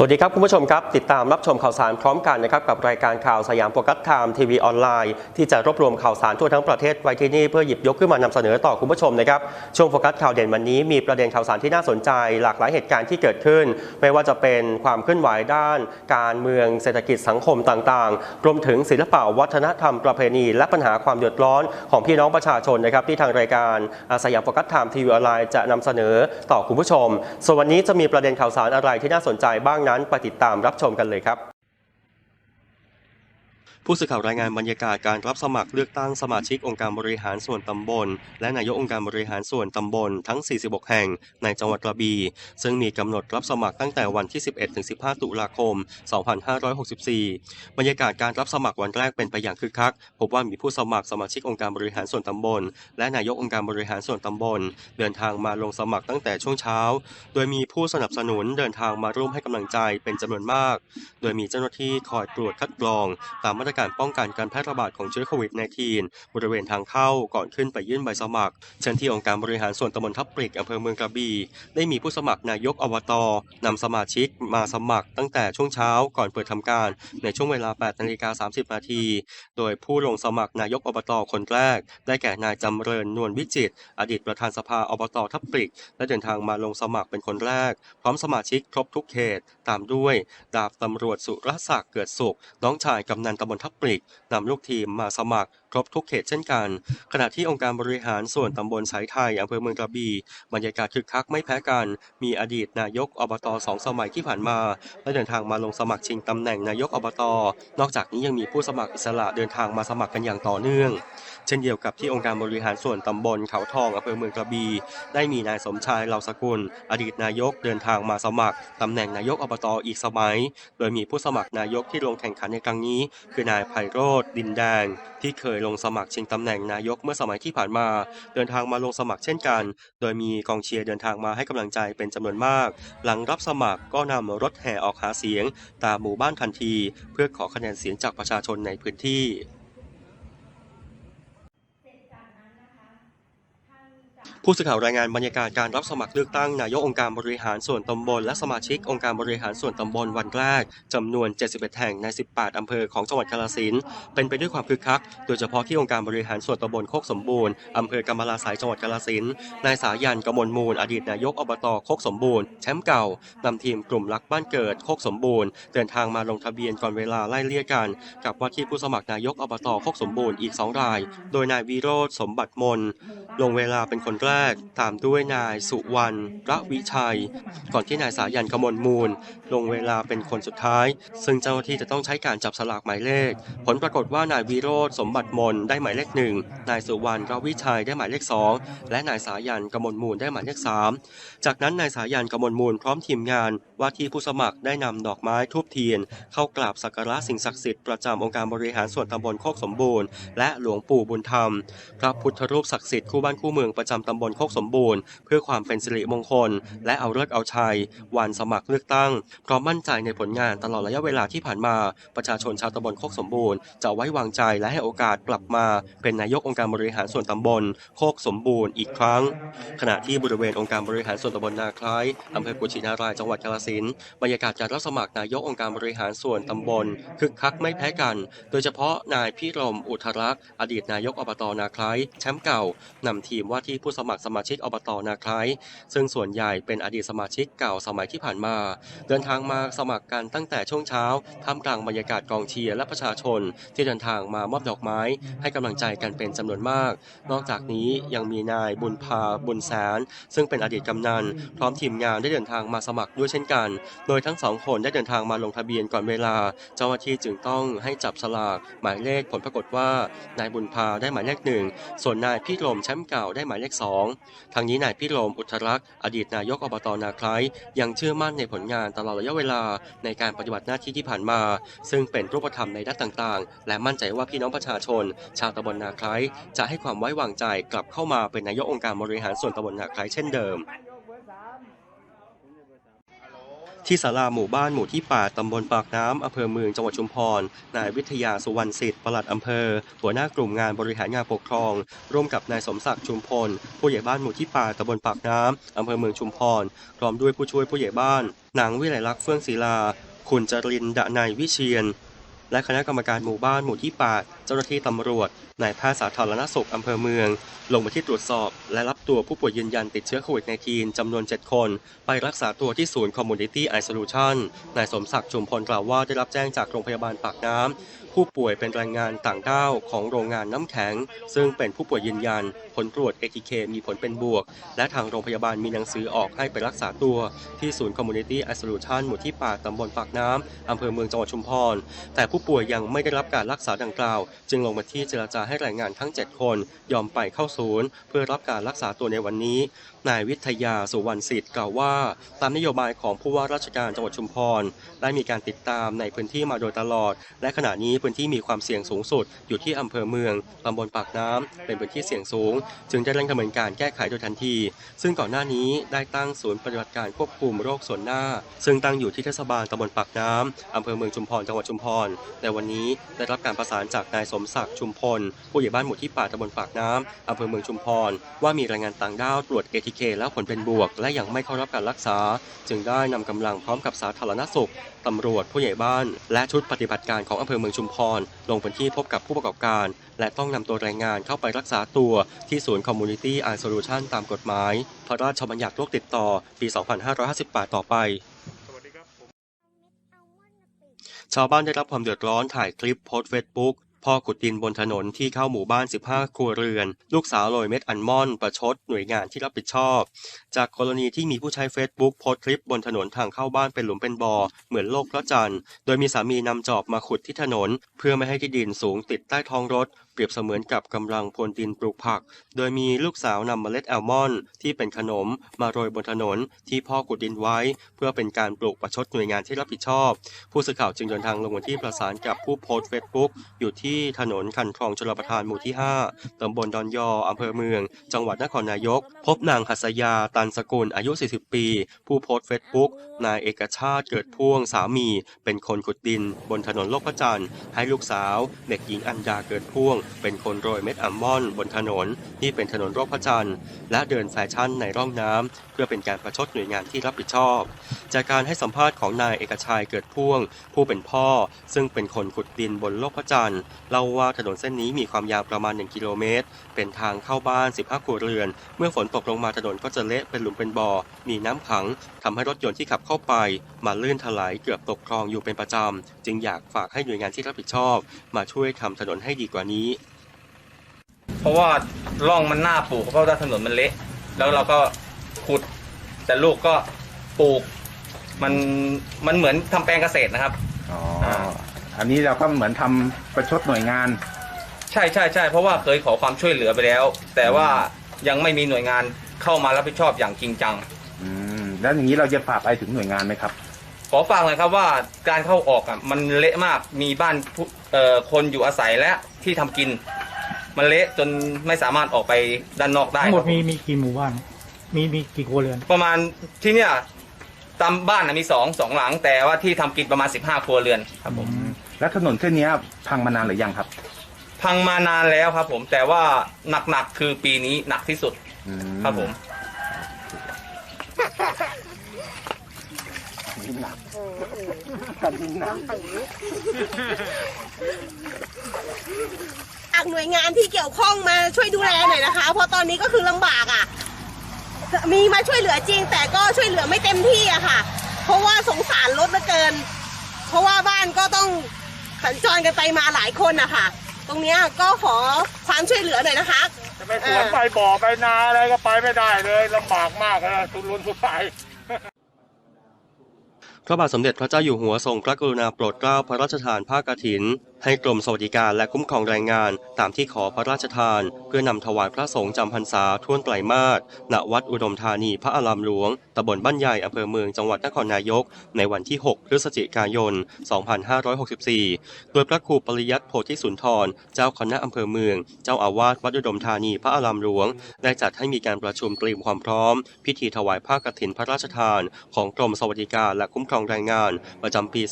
สวัสดีครับ คุณผู้ชมครับ ติดตามรับชมข่าวสารพร้อมกันนะครับกับรายการข่าวสยามโฟกัสไทม์ทีวีออนไลน์ที่จะรวบรวมข่าวสารทั่วทั้งประเทศไว้ที่นี่เพื่อหยิบยกขึ้นมานำเสนอต่อคุณผู้ชมนะครับช่วงโฟกัสข่าวเด่นวันนี้มีประเด็นข่าวสารที่น่าสนใจ หลากหลายเหตุการณ์ที่เกิดขึ้น ไม่ว่าจะเป็นความเคลื่อนไหวด้าน การเมืองเศรษฐกิจสังคมต่างๆ รวมถึงศิลปะวัฒนธรรมประเพณี และปัญหาความเดือดร้อนของพี่น้องประชาชนนะครับที่ทางรายการสยามโฟกัสไทม์ทีวีออนไลน์จะนำเสนอต่อคุณผู้ชมส่วนวันนี้จะมีประเด็นข่าวสารอะไรที่น่าสนใจบ้างนั้นไปติดตามรับชมกันเลยครับ ผู้สื่อข่าวรายงานบรรยากาศการรับสมัครเลือกตั้งสมาชิกองค์การบริหารส่วนตำบล และนายกองค์การบริหารส่วนตำบลทั้ง 46 แห่งในจังหวัดกระบี่ซึ่งมีกำหนดรับสมัครตั้งแต่วันที่ 11-15 ตุลาคม 2564 บรรยากาศการรับสมัครวันแรกเป็นไปอย่างคึกคัก พบว่ามีผู้สมัครสมาชิกองค์การบริหารส่วนตำบล และนายกองค์การบริหารส่วนตำบล เดินทางมาลงสมัครตั้งแต่ช่วงเช้า โดยมีผู้สนับสนุนเดินทางมาร่วมให้กำลังใจเป็นจำนวนมาก โดยมีเจ้าหน้าที่คอยตรวจคัดกรองตามมาตรการป้องกันการแพร่ระบาดของเชื้อโควิด -19 บริเวณทางเข้าก่อนขึ้นไปยื่นใบสมัคร เช่นที่องค์การบริหารส่วนตำบลทับปริกอำเภอเมืองกระบี่ได้มีผู้สมัครนายกอบตนำสมาชิกมาสมัครตั้งแต่ช่วงเช้าก่อนเปิดทำการในช่วงเวลา 8 นาฬิกา 30 นาที โดยผู้ลงสมัครนายกอบตคนแรก ได้แก่นายจำเริญนวลวิจิตอดีตประธานสภาอบตทับปริก และเดินทางมาลงสมัครเป็นคนแรก พร้อมสมาชิกครบทุกเขต ตามด้วย ดาบตำรวจสุรศักดิ์เกิดสุข น้องชายกำนันตำบลทัพปลีกนำลูกทีมมาสมัครครบทุกเขตเช่นกัน ขณะที่องค์การบริหารส่วนตำบลสายไทยอำเภอเมืองกระบี่บรรยากาศคึกคักไม่แพ้กัน มีอดีตนายกอบตสองสมัยที่ผ่านมาและเดินทางมาลงสมัครชิงตำแหน่งนายกอบต นอกจากนี้ยังมีผู้สมัครอิสระเดินทางมาสมัครกันอย่างต่อเนื่อง เช่นเดียวกับที่องค์การบริหารส่วนตำบลเขาทองอำเภอเมืองกระบี่ได้มีนายสมชายเหล่าสกุล อดีตนายกเดินทางมาสมัครตำแหน่งนายกอบตอีกสมัย โดยมีผู้สมัครนายกที่ลงแข่งขันในครั้งนี้ คือนายไพโรธดินแดงที่เคยลงสมัครชิงตำแหน่งนายกเมื่อสมัยที่ผ่านมา เดินทางมาลงสมัครเช่นกัน โดยมีกองเชียร์เดินทางมาให้กำลังใจเป็นจำนวนมาก หลังรับสมัครก็นำรถแห่ออกหาเสียง ตามหมู่บ้านทันที เพื่อขอคะแนนเสียงจากประชาชนในพื้นที่ ผู้สื่อข่าวรายงานบรรยากาศการรับสมัครเลือกตั้งนายกองค์การบริหารส่วนตำบลและสมาชิกองค์การบริหารส่วนตำบลวันแรกจำนวน 71 แห่งใน 18 อำเภอของจังหวัดกาฬสินธุ์เป็นไปด้วยความคึกคัก โดยเฉพาะที่องค์การบริหารส่วนตำบลโคกสมบูรณ์อำเภอกำมะลาสายจังหวัดกาฬสินธุ์นายสายันกมลมูล อดีตนายกอบตโคกสมบูรณ์แชมป์เก่านำทีมกลุ่มรักบ้านเกิดโคกสมบูรณ์เดินทางมาลงทะเบียนก่อนเวลาไล่เลี่ยกัน กับว่าที่ผู้สมัครนายกอบตโคกสมบูรณ์อีก 2 ราย โดยนายวีโรธสมบัติมนลงเวลาเป็นคนแรกตามด้วยนายสุวรรณระวิชัย ก่อนที่นายสายันกมลมูล ลงเวลาเป็นคนสุดท้าย ซึ่งเจ้าหน้าที่จะต้องใช้การจับสลากหมายเลข ผลปรากฏว่านายวีโรธสมบัติมนได้หมายเลขหนึ่งนายสุวรรณระวิชัยได้หมายเลขสองและนายสายันกมลมูลได้หมายเลขสามจากนั้นนายสายันกมลมูลพร้อมทีมงานว่าที่ผู้สมัครได้นำดอกไม้ทูบเทียน เข้ากราบสักการะสิ่งศักดิ์สิทธิ์ประจำองค์การบริหารส่วนตำบลโคกสมบูรณ์และหลวงปู่บุญธรรม พระพุทธรูปศักดิ์สิทธิ์คู่บ้านคู่เมืองประจำตำบลโคกสมบูรณ์ เพื่อความเป็นสิริมงคล และเอาเลิกเอาชัย วันสมัครเลือกตั้งพร้อมมั่นใจในผลงานตลอดระยะเวลาที่ผ่านมา ประชาชนชาวตำบลโคกสมบูรณ์จะไว้วางใจและให้โอกาสกลับมา เป็นนายกองค์การบริหารส่วนตำบลโคกสมบูรณ์อีกครั้ง ขณะที่บริเวณองค์การบริหารส่วนตำบลนาคล้ายอำเภอกุชินารายจังหวัดกาฬสินธุ์บรรยากาศการรับสมัครนายกองค์การบริหารส่วนตำบลคึกคักไม่แพ้กัน โดยเฉพาะนายพิรมอุทรักษ์อดีตนายกอบตนาคล้ายแชมป์เก่านำทีมว่าที่ผู้สมัครสมาชิกอบตนาคล้าย ซึ่งส่วนใหญ่เป็นอดีตสมาชิกเก่าสมัยที่ผ่านมา เดินทางมาสมัครกันตั้งแต่ช่วงเช้าท่ามกลางบรรยากาศกองเชียร์และประชาชน ที่เดินทางมามอบดอกไม้ ให้กำลังใจกันเป็นจำนวนมาก นอกจากนี้ยังมีนายบุญพาบุญแสน ซึ่งเป็นอดีตกำนัน พร้อมทีมงานได้เดินทางมาสมัครด้วยเช่นกัน โดยทั้งสองคนได้เดินทางมาลงทะเบียนก่อนเวลา เจ้าหน้าที่จึงต้องให้จับสลากหมายเลขผลปรากฏว่านายบุญพาได้หมายเลขหนึ่งส่วนนายพี่ลมแชมป์เก่าได้หมายเลขสองทางนี้นายพิรมอุทรักษ์อดีตนายกอบตนาคล้ายยังเชื่อมั่นในผลงานตลอดระยะเวลาในการปฏิบัติหน้าที่ที่ผ่านมา ซึ่งเป็นรูปธรรมในด้านต่างๆ และมั่นใจว่าพี่น้องประชาชน ชาวตำบลนาคล้ายจะให้ความไว้วางใจกลับเข้ามาเป็นนายกองค์การบริหารส่วนตำบลนาคล้ายเช่นเดิม ที่ศาลาหมู่บ้านหมู่ที่ 8 ตำบลปากน้ำ อำเภอเมือง จังหวัดชุมพร นายวิทยาสุวรรณสิทธิ์ปลัดอำเภอ หัวหน้ากลุ่มงานบริหารงานปกครอง ร่วมกับนายสมศักดิ์ชุมพล ผู้ใหญ่บ้านหมู่ที่ 8 ตำบลปากน้ำ อำเภอเมืองชุมพร พร้อมด้วยผู้ช่วยผู้ใหญ่บ้าน นางวิไลลักษณ์เฟื่องศิลา คุณจรินดะนายวิเชียน และคณะกรรมการหมู่บ้านหมู่ที่ 8 เจ้าหน้าที่ตำรวจนายแพทย์สาธารณสุขอำเภอเมือง ลงมาที่ตรวจสอบ และรับตัวผู้ป่วยยืนยันติดเชื้อโควิด -19 จำนวน 7 คน ไปรักษาตัวที่ศูนย์คอมมูนิตี้ไอโซลูชันนายสมศักดิ์ชุมพลกล่าวว่าได้รับแจ้งจากโรงพยาบาลปากน้ำ ผู้ป่วยเป็นแรงงานต่างด้าวของโรงงานน้ำแข็ง ซึ่งเป็นผู้ป่วยยืนยัน ผลตรวจ ATK มีผลเป็นบวก และทางโรงพยาบาลมีหนังสือออกให้ไปรักษาตัว ที่ศูนย์ Community Isolation หมู่ที่ 8 ตำบลปากน้ำอำเภอเมืองจังหวัดชุมพร แต่ผู้ป่วยยังไม่ได้รับการรักษาดังกล่าว จึงลงมาที่เจรจาให้แรงงานทั้ง 7 คน ยอมไปเข้าศูนย์ เพื่อรับการรักษาตัวในวันนี้ นายวิทยาสุวรรณสิทธิ์กล่าวว่า ตามนโยบายของผู้ว่าราชการจังหวัดชุมพร ได้มีการติดตามในพื้นที่มาโดยตลอด และขณะนี้พื้นที่มีความเสี่ยงสูงสุด อยู่ที่อำเภอเมืองตำบลปากน้ำเป็นพื้นที่เสี่ยงสูง จึงได้เร่งดำเนินการแก้ไขโดยทันที ซึ่งก่อนหน้านี้ได้ตั้งศูนย์ปฏิบัติการควบคุมโรคส่วนหน้า ซึ่งตั้งอยู่ที่เทศบาลตำบลปากน้ำอำเภอเมืองชุมพรจังหวัดชุมพรในวันนี้ได้รับการประสานจากนายสมศักดิ์ชุมพลผู้ใหญ่บ้านหมู่ที่ป่าตำบลปากน้ำอำเภอเมืองชุมพรว่ามีแรงงานต่างด้าวตรวจ ATK แล้วผลเป็นบวก และยังไม่เข้ารับการรักษา จึงได้นำกำลังพร้อมกับสาธารณสุขตำรวจผู้ใหญ่บ้าน และชุดปฏิบัติการของอำเภอเมืองชุมพร ลงพื้นที่พบกับผู้ประกอบการ และต้องนำตัวแรงงานเข้าไปรักษาตัวที่ศูนย์ Community Isolation ตามกฎหมาย พระราชบัญญัติโรคติดต่อ ปี 2558 ต่อไปชาวบ้านได้รับความเดือดร้อนถ่ายคลิปโพสต์เฟซบุ๊ก พ่อขุดดินบนถนนที่เข้าหมู่บ้าน 15 ครัวเรือน ลูกสาวโรยเม็ดอัลมอนด์ประชดหน่วยงานที่รับผิดชอบ จากกรณีที่มีผู้ใช้เฟซบุ๊กโพสต์คลิปบนถนนทางเข้าบ้านเป็นหลุมเป็นบ่อเหมือนโลกพระจันทร์ โดยมีสามีนำจอบมาขุดที่ถนน เพื่อไม่ให้ที่ดินสูงติดใต้ท้องรถ ปรียบเสมือนกับกำลังพรวนดินปลูกผัก โดยมีลูกสาวนำเมล็ดแอลมอนด์ที่เป็นขนมมาโรยบนถนนที่พ่อขุดดินไว้ เพื่อเป็นการปลูกประชดหน่วยงานที่รับผิดชอบ ผู้สื่อข่าวจึงเดินทางลงมาที่ประสานกับผู้โพสต์เฟซบุ๊กอยู่ที่ถนนคันคลองชลประทานหมู่ที่ 5ตำบลดอนยออำเภอเมือง จังหวัดนครนายก พบนางหัสยาตันสกุลอายุ 40 ปี ผู้โพสต์เฟซบุ๊กนายเอกชาติเกิดพ่วงสามี เป็นคนขุดดิน บนถนนโลกพระจันทร์ให้ลูกสาว เด็กหญิงอัญญาเกิดพ่วงเป็นคนโรยเม็ดอัลมอนด์บนถนนที่เป็นถนนโลกพระจันทร์ และเดินแฟชั่นในร่องน้ำเพื่อเป็นการประชดหน่วยงานที่รับผิดชอบ จากการให้สัมภาษณ์ของนายเอกชัยเกิดพ่วง ผู้เป็นพ่อ ซึ่งเป็นคนขุดดินบนโลกพระจันทร์เล่าว่าถนนเส้นนี้มีความยาวประมาณ 1 กิโลเมตร เป็นทางเข้าบ้าน 15 ครัวเรือน เมื่อฝนตกลงมาถนนก็จะเละเป็นหลุมเป็นบ่อ มีน้ำขังทำให้รถยนต์ที่ขับเข้าไป มาลื่นถลายเกือบตกคลองอยู่เป็นประจำ จึงอยากฝากให้หน่วยงานที่รับผิดชอบ มาช่วยทำถนนให้ดีกว่านี้ เพราะว่าร่องมันหน้าปลูกเพราะว่าถนนมันเละแล้วเราก็ขุด แต่ลูกก็ปลูก มันมันเหมือนทำแปลงเกษตรนะครับ อ๋ออ่า อันนี้เราก็เหมือนทำประชดหน่วยงาน ใช่ใช่ใช่เพราะว่าเคยขอความช่วยเหลือไปแล้ว แต่ว่ายังไม่มีหน่วยงานเข้ามารับผิดชอบอย่างจริงจัง อืม แล้วอย่างนี้เราจะฝากอะไรถึงหน่วยงานไหมครับ ขอฝากเลยครับว่าการเข้าออกอะมันเละมากมีบ้านผู้เอ่อคนอยู่อาศัยและที่ทำกิน มันเละจนไม่สามารถออกไปด้านนอกได้ทั้งหมดครับผมีมีกี่หมู่บ้าน มีมีกี่ครัวเรือน ประมาณที่เนี่ยตามบ้านนะมีสองสองหลัง แต่ว่าที่ทำกินประมาณ 15 ครัวเรือนครับผม แล้วถนนเส้นนี้พังมานานหรือยังครับ พังมานานแล้วครับผมแต่ว่าหนักๆคือปีนี้หนักที่สุดอืครับผมอันนี้หนักอันนี้หนักฝากหน่วยงานที่เกี่ยวข้องมาช่วยดูแลหน่อยนะคะ เพราะตอนนี้ก็คือลำบากอะ มีมาช่วยเหลือจริง แต่ก็ช่วยเหลือไม่เต็มที่อะค่ะ เพราะว่าสงสารรถเหลือเกิน เพราะว่าบ้านก็ต้องสัญจรกันไปมาหลายคนนะคะตรงเนี้ยก็ขอความช่วยเหลือหน่อยนะคะจะไปสวนไปบ่อไปนาอะไรก็ไปไม่ได้เลยลำบากมากเลยทุรุนทุรายพระบาทสมเด็จพระเจ้าอยู่หัวทรงพระกรุณาโปรดเกล้าพระราชทานผ้ากฐิน ให้กรมสวัสดิการและคุ้มครองแรงงานตามที่ขอพระราชทาน เพื่อนำถวายพระสงฆ์จำพรรษาท่วนไตรมาสณวัดอุดมธานีพระอารามหลวงตำบลบ้านใหญ่อำเภอเมืองจังหวัดนครนายก ในวันที่ 6 พฤศจิกายน 2564 โดยพระครูปริยัติโพธิสุนทร เจ้าคณะอำเภอเมือง เจ้าอาวาสวัดอุดมธานีพระอารามหลวง ได้จัดให้มีการประชุมเตรียมความพร้อม พิธีถวายผ้ากฐินพระราชทาน ของกรมสวัสดิการและคุ้มครองแรงงาน ประจำปี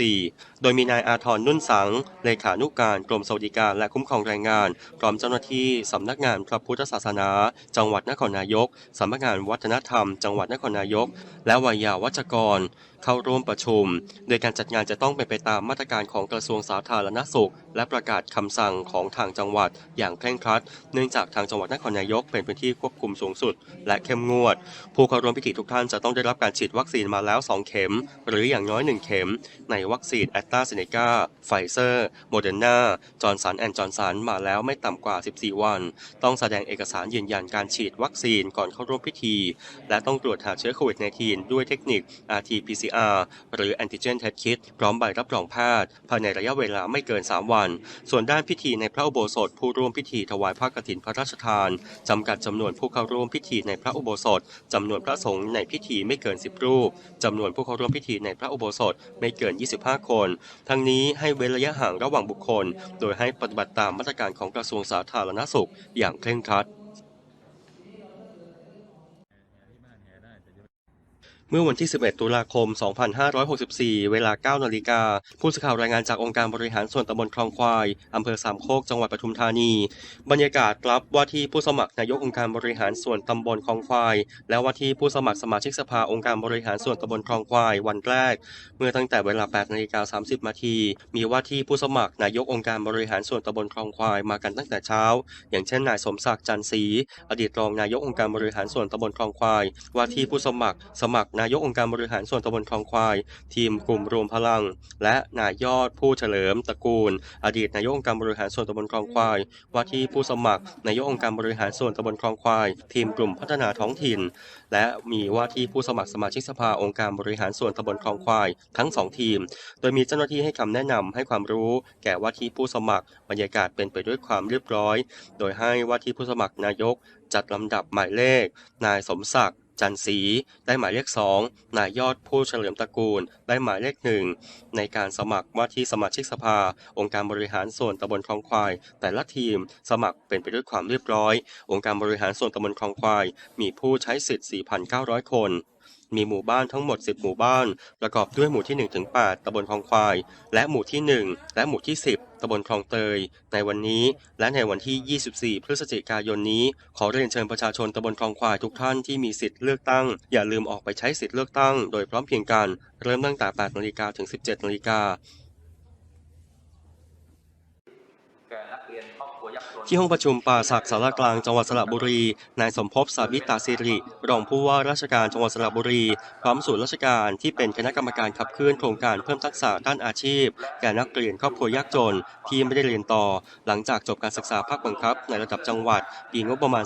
2564 โดยมีนายอาทรนุ่นสัง เลขานุการกรมสวัสดิการและคุ้มครองแรงงาน พร้อมเจ้าหน้าที่สำนักงานพระพุทธศาสนา จังหวัดนครนายกสำนักงานวัฒนธรรม จังหวัดนครนายก และวิยาวัจกร เข้าร่วมประชุม โดยการจัดงานจะต้องเป็นไปตามมาตรการของกระทรวงสาธารณสุข และประกาศคำสั่งของทางจังหวัดอย่างเคร่งครัด เนื่องจากทางจังหวัดนครนายกเป็นพื้นที่ควบคุมสูงสุด และเข้มงวด ผู้เข้าร่วมพิธีทุกท่านจะต้องได้รับการฉีดวัคซีนมาแล้ว 2 เข็ม หรืออย่างน้อย 1 เข็ม ในวัคซีนแอตตราเซเนกาไฟฟเซอร์ โมเดอร์นาจอร์นสันแอนด์จอร์นสันมาแล้วไม่ต่ำกว่า 14 วัน ต้องแสดงเอกสารยืนยันการฉีดวัคซีนก่อนเข้าร่วมพิธี และต้องตรวจหาเชื้อโควิด -19 ด้วยเทคนิค RT-PCR หรือ Antigen Test Kit พร้อมใบรับรองแพทย์ภายในระยะเวลาไม่เกิน 3 วัน ส่วนด้านพิธีในพระอุโบสถผู้ร่วมพิธีถวายผ้ากฐินพระราชทานจำกัดจำนวนผู้เข้าร่วมพิธีในพระอุโบสถจำนวนพระสงฆ์ในพิธีไม่เกิน 10 รูปจำนวนผู้เข้าร่วมพิธีในพระอุโบสถไม่เกิน 25 คน ทั้งนี้ให้เว้นระยะห่างระหว่างบุคคล โดยให้ปฏิบัติตามมาตรการของกระทรวงสาธารณสุข อย่างเคร่งครัด เมื่อวันที่ 11 ตุลาคม 2564 เวลา 9 นาฬิกา ผู้สื่อข่าวรายงานจากองค์การบริหารส่วนตำบลคลองควาย อำเภอสามโคก จังหวัดปทุมธานี บรรยากาศรับว่าที่ผู้สมัครนายกองค์การบริหารส่วนตำบลคลองควาย และว่าที่ผู้สมัครสมาชิกสภาองค์การบริหารส่วนตำบลคลองควายวันแรก เมื่อตั้งแต่เวลา 8 นาฬิกา 30 นาที มีว่าที่ผู้สมัครนายกองค์การบริหารส่วนตำบลคลองควายมากันตั้งแต่เช้า อย่างเช่นนายสมศักดิ์จันทร์ศรีอดีตรองนายกองค์การบริหารส่วนตำบลคลองควาย ว่าที่ผู้สมัครสมัครนายกองค์การบริหารส่วนตำบลคลองควาย ทีมกลุ่มรวมพลัง และนายยอดผู้เฉลิมตระกูล อดีตนายกองค์การบริหารส่วนตำบลคลองควาย ว่าที่ผู้สมัครนายกองค์การบริหารส่วนตำบลคลองควาย ทีมกลุ่มพัฒนาท้องถิ่น และมีว่าที่ผู้สมัครสมาชิกสภาองค์การบริหารส่วนตำบลคลองควาย ทั้งสองทีม โดยมีเจ้าหน้าที่ให้คำแนะนำให้ความรู้ แก่ว่าที่ผู้สมัครบรรยากาศเป็นไปด้วยความเรียบร้อย โดยให้ว่าที่ผู้สมัครนายกจัดลำดับหมายเลข นายสมศักดิ์ จันทร์ศรีได้หมายเลข 2 นายยอดผู้เฉลิมตระกูล ได้หมายเลขหนึ่งในการสมัครว่าที่สมาชิกสภา องค์การบริหารส่วนตำบลคลองควาย แต่ละทีมสมัครเป็นไปด้วยความเรียบร้อย องค์การบริหารส่วนตำบลคลองควาย มีผู้ใช้สิทธิ์ 4,900 คน มีหมู่บ้านทั้งหมด 10 หมู่บ้าน ประกอบด้วยหมู่ที่ 1 ถึง 8ตำบลคลองควาย และหมู่ที่ 1 และหมู่ที่ 10ตำบลคลองเตย ในวันนี้และในวันที่ 24 พฤศจิกายนนี้ ขอเรียนเชิญประชาชนตำบลคลองควายทุกท่านที่มีสิทธิ์เลือกตั้ง อย่าลืมออกไปใช้สิทธิ์เลือกตั้ง โดยพร้อมเพียงกัน เริ่มตั้งแต่ 8 นาฬิกาถึง 17 นาฬิกา ที่ห้องประชุมป่าศักดิ์สารกลางจังหวัดสระบุรี นายสมภพสาวิตาสิริ รองผู้ว่าราชการจังหวัดสระบุรี พร้อมส่วนราชการที่เป็นคณะกรรมการขับเคลื่อนโครงการเพิ่มทักษะด้านอาชีพ แก่นักเรียนครอบครัวยากจนที่ไม่ได้เรียนต่อ หลังจากจบการศึกษาภาคบังคับ ในระดับจังหวัด ปีงบประมาณ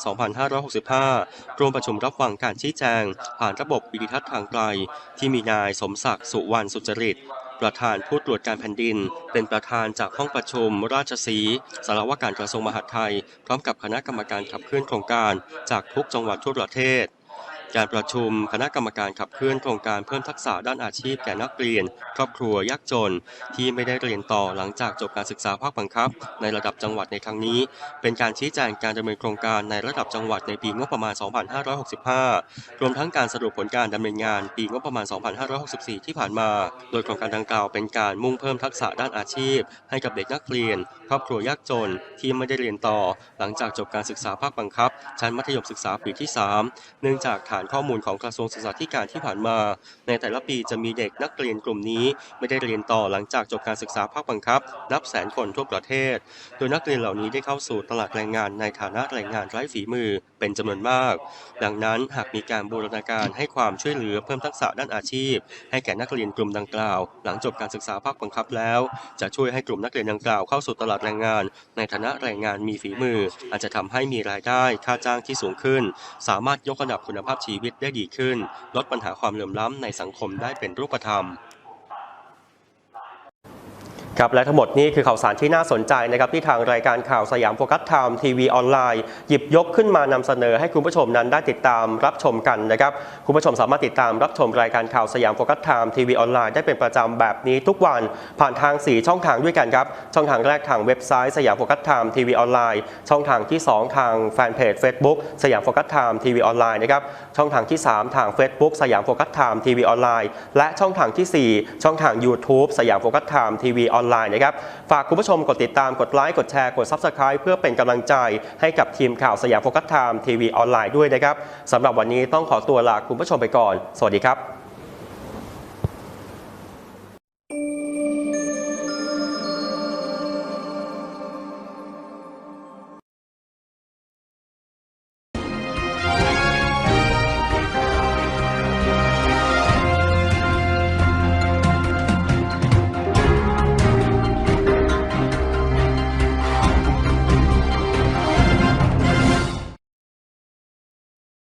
2565รวมประชุมรับฟังการชี้แจง ผ่านระบบวิดิทัศน์ทางไกล ที่มีนายสมศักดิ์สุวรรณสุจริต ประธานผู้ตรวจการแผ่นดิน เป็นประธานจากห้องประชุม ราชสีสารวการกระทรวงมหาดไทย พร้อมกับคณะกรรมการขับเคลื่อนโครงการจากทุกจังหวัดทั่วประเทศ การประชุมคณะกรรมการขับเคลื่อนโครงการเพิ่มทักษะด้านอาชีพแก่นักเรียน ครอบครัวยากจน ที่ไม่ได้เรียนต่อหลังจากจบการศึกษาภาคบังคับ ในระดับจังหวัดในครั้งนี้ เป็นการชี้แจงการดำเนินโครงการในระดับจังหวัดในปีงบประมาณ 2565 รวมทั้งการสรุปผลการดำเนินงานปีงบประมาณ 2564 ที่ผ่านมา โดยโครงการดังกล่าวเป็นการมุ่งเพิ่มทักษะด้านอาชีพ ให้กับเด็กนักเรียน ครอบครัวยากจนที่ไม่ได้เรียนต่อ หลังจากจบการศึกษาภาคบังคับ ชั้นมัธยมศึกษาปีที่ 3 เนื่องจากฐานข้อมูลของกระทรวงศึกษาธิการที่ผ่านมา ในแต่ละปีจะมีเด็กนักเรียนกลุ่มนี้ ไม่ได้เรียนต่อหลังจากจบการศึกษาภาคบังคับ นับแสนคนทั่วประเทศ โดยนักเรียนเหล่านี้ได้เข้าสู่ตลาดแรงงานในฐานะแรงงานไร้ฝีมือเป็นจำนวนมาก ดังนั้นหากมีการบูรณาการให้ความช่วยเหลือเพิ่มทักษะด้านอาชีพ ให้แก่นักเรียนกลุ่มดังกล่าว หลังจบการศึกษาภาคบังคับแล้ว จะช่วยให้กลุ่มนักเรียนดังกล่าวเข้าสู่ตลาดแรงงาน ในฐานะแรงงานมีฝีมือ อาจจะทำให้มีรายได้ค่าจ้างที่สูงขึ้น สามารถยกระดับคุณภาพชีวิตได้ดีขึ้น ลดปัญหาความเหลื่อมล้ำในสังคมได้เป็นรูปธรรม ครับและทั้งหมดนี้คือข่าวสารที่น่าสนใจนะครับที่ทางรายการข่าวสยามโฟกัสไทม์ทีวีออนไลน์หยิบยกขึ้นมานำเสนอให้คุณผู้ชมนั้นได้ติดตามรับชมกันนะครับคุณผู้ชมสามารถติดตามรับชมรายการข่าวสยามโฟกัสไทม์ทีวีออนไลน์ได้เป็นประจำแบบนี้ทุกวันผ่านทาง 4 ช่องทางด้วยกันครับช่องทางแรกทางเว็บไซต์สยามโฟกัสไทม์ทีวีออนไลน์ช่องทางที่ 2 ทางแฟนเพจ Facebook สยามโฟกัสไทม์ทีวีออนไลน์นะครับช่องทางที่ 3 ทาง Facebook สยามโฟกัสไทม์ทีวีออนไลน์และช่องทางทีสี่4 ช่องทาง YouTube สยามโฟกัสไทม์ทีวีออนอนไลน์นะครับ ฝากคุณผู้ชมกดติดตามกดไลค์กดแชร์กด Subscribe เพื่อเป็นกำลังใจให้กับทีมข่าวสยามโฟกัสไทม์ทีวีออนไลน์ด้วยนะครับสำหรับวันนี้ต้องขอตัวลาคุณผู้ชมไปก่อน สวัสดีครับ